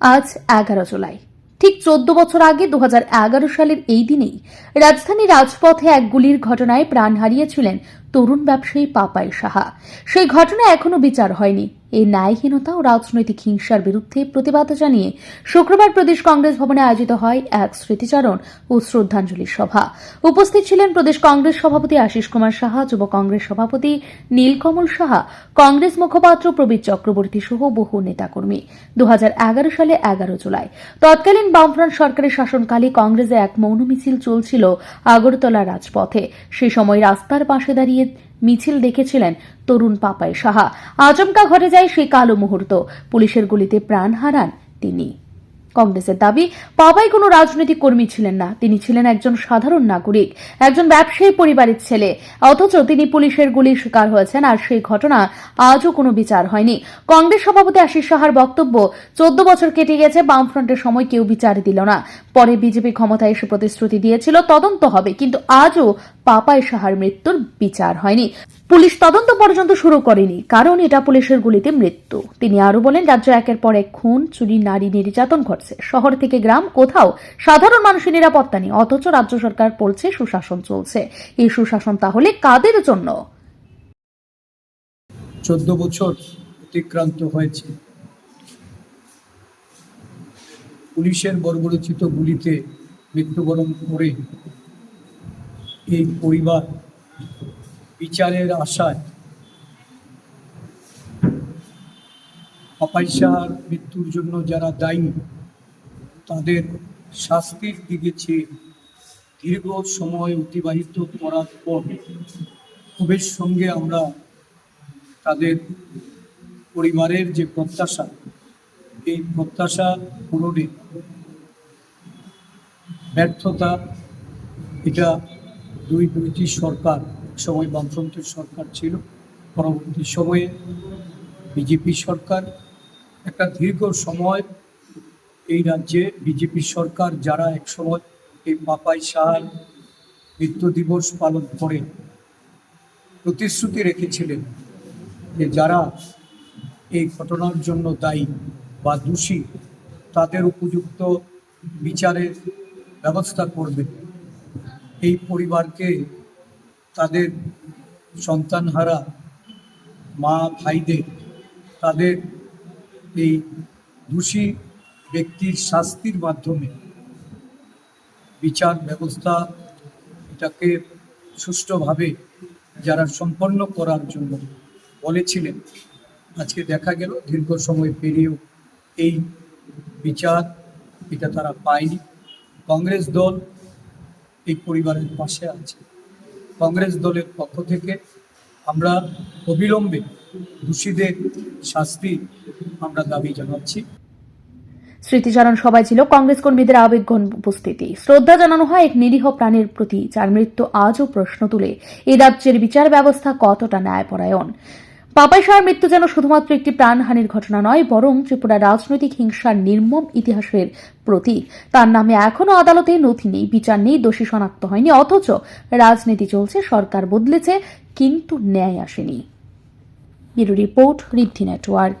আজ এগারো জুলাই। ঠিক চোদ্দ বছর আগে দু হাজার এগারো সালের এই দিনেই রাজধানী রাজপথে এক গুলির ঘটনায় প্রাণ হারিয়েছিলেন তরুণ ব্যবসায়ী পাপাই সাহা। সেই ঘটনায় এখনও বিচার হয়নি। এই ন্যায়হীনতা ও রাজনৈতিক হিংসার বিরুদ্ধে প্রতিবাদ জানিয়ে শুক্রবার প্রদেশ কংগ্রেস ভবনে আয়োজিত হয় এক স্মৃতিচারণ ও শ্রদ্ধাঞ্জলি সভা। উপস্থিত ছিলেন প্রদেশ কংগ্রেস সভাপতি আশিস কুমার সাহা, যুব কংগ্রেস সভাপতি নীলকমল সাহা, কংগ্রেস মুখপাত্র প্রবীর চক্রবর্তী সহ বহু নেতাকর্মী। দুহাজার এগারো সালে এগারো জুলাই। তৎকালীন বামফ্রন্ট সরকারের শাসনকালে কংগ্রেসে এক মৌন মিছিল চলছিল আগরতলা রাজপথে। সে সময় রাস্তার পাশে দাঁড়িয়ে মিছিল দেখেছিলেন তরুণ পাপাই সাহা। আচমকা ঘটে যায় সেই কালো মুহূর্ত। পুলিশের গুলিতে প্রাণ হারান তিনি। কংগ্রেসের দাবি পাপাই কোনো রাজনৈতিক কর্মী ছিলেন না। তিনি ছিলেন একজন সাধারণ নাগরিক, একজন ব্যবসায়ী পরিবারের ছেলে। অথচ তিনি পুলিশের গুলির শিকার হয়েছেন আর সেই ঘটনা আজও কোনো বিচার হয়নি। কংগ্রেস সভাপতি আশিস সাহার বক্তব্য, চোদ্দ বছর কেটে গেছে, বামফ্রন্টের সময় কেউ বিচার দিল না। পরে বিজেপি ক্ষমতায় এসে প্রতিশ্রুতি দিয়েছিল, তদন্ত হবে, কিন্তু আজও পাপাই সাহার মৃত্যুর বিচার হয়নি। পুলিশ তদন্ত পর্যন্ত শুরু করেনি, কারণ এটা পুলিশের গুলিতে মৃত্যু। তিনি আরও বলেন, রাজ্য একের পর এক খুন, চুরি, নারী নির্যাতন ঘটছে। শহর থেকে গ্রাম, কোথাও সাধারণ মানুষের নিরাপত্তা নেই, অথচ রাজ্য সরকার বলছে সুশাসন চলছে। এই সুশাসন তাহলে কাদের জন্য? চোদ্দ বছর অতিক্রান্ত হয়েছে। পুলিশের বর্বরচিত গুলিতে মৃত্যুবরণ করে এই পরিবার বিচারের আশায় অপাইসার মৃত্যুর জন্য যারা দায়ী, তাদের শাস্তির দিকে চেয়ে দীর্ঘ সময় অতিবাহিত করার পর ক্ষোভের সঙ্গে আমরা তাদের পরিবারের যে প্রত্যাশা, এই প্রত্যাশা পূরণে ব্যর্থতা, এটা দুই দুইটি সরকার সময় বামফ্রন্টের সরকার ছিল, পরবর্তী সময়ে বিজেপি সরকার। একটা দীর্ঘ সময় এই রাজ্যে বিজেপি সরকার যারা এক সময় এই পাপাই সাহার মৃত্যু দিবস পালন করে, প্রতিশ্রুতি রেখেছিলেন যে যারা এই ঘটনার জন্য দায়ী বা দোষী, তাদের উপযুক্ত বিচারের ব্যবস্থা করবে। এই পরিবারকে তাদের সন্তানহারা মা ভাইদের, তাদের এই দোষী ব্যক্তির শাস্তির মাধ্যমে বিচার ব্যবস্থা এটাকে সুষ্ঠুভাবে যারা সম্পন্ন করার জন্য বলেছিলেন, আজকে দেখা গেল, দীর্ঘ সময় পেরিয়েও এই বিচার এটা তারা পায়নি। কংগ্রেস দল এই পরিবারের পাশে আছে। কংগ্রেস দলের পক্ষ থেকে আমরা অবিলম্বে দোষীদের শাস্তি আমরা দাবি জানাচ্ছি। স্মৃতিচারণ সভায় ছিল কংগ্রেস কর্মীদের আবেগঘন উপস্থিতি। শ্রদ্ধা জানানো হয় এক নিরীহ প্রাণীর প্রতি, যার মৃত্যু আজও প্রশ্ন তুলে। এ রাজ্যের বিচার ব্যবস্থা কতটা ন্যায়পরায়ণ? পাপাই শাহর মৃত্যু যেন শুধুমাত্র একটি প্রাণহানির ঘটনা নয়, বরং ত্রিপুরা রাজনৈতিক হিংসার নির্মম ইতিহাসের প্রতীক। তার নামে এখনও আদালতে নথি নেই, বিচার নেই, দোষী শনাক্ত হয়নি, অথচ রাজনীতি চলছে, সরকার বদলেছে, কিন্তু ন্যায় আসেনি। Report, Riddhi network.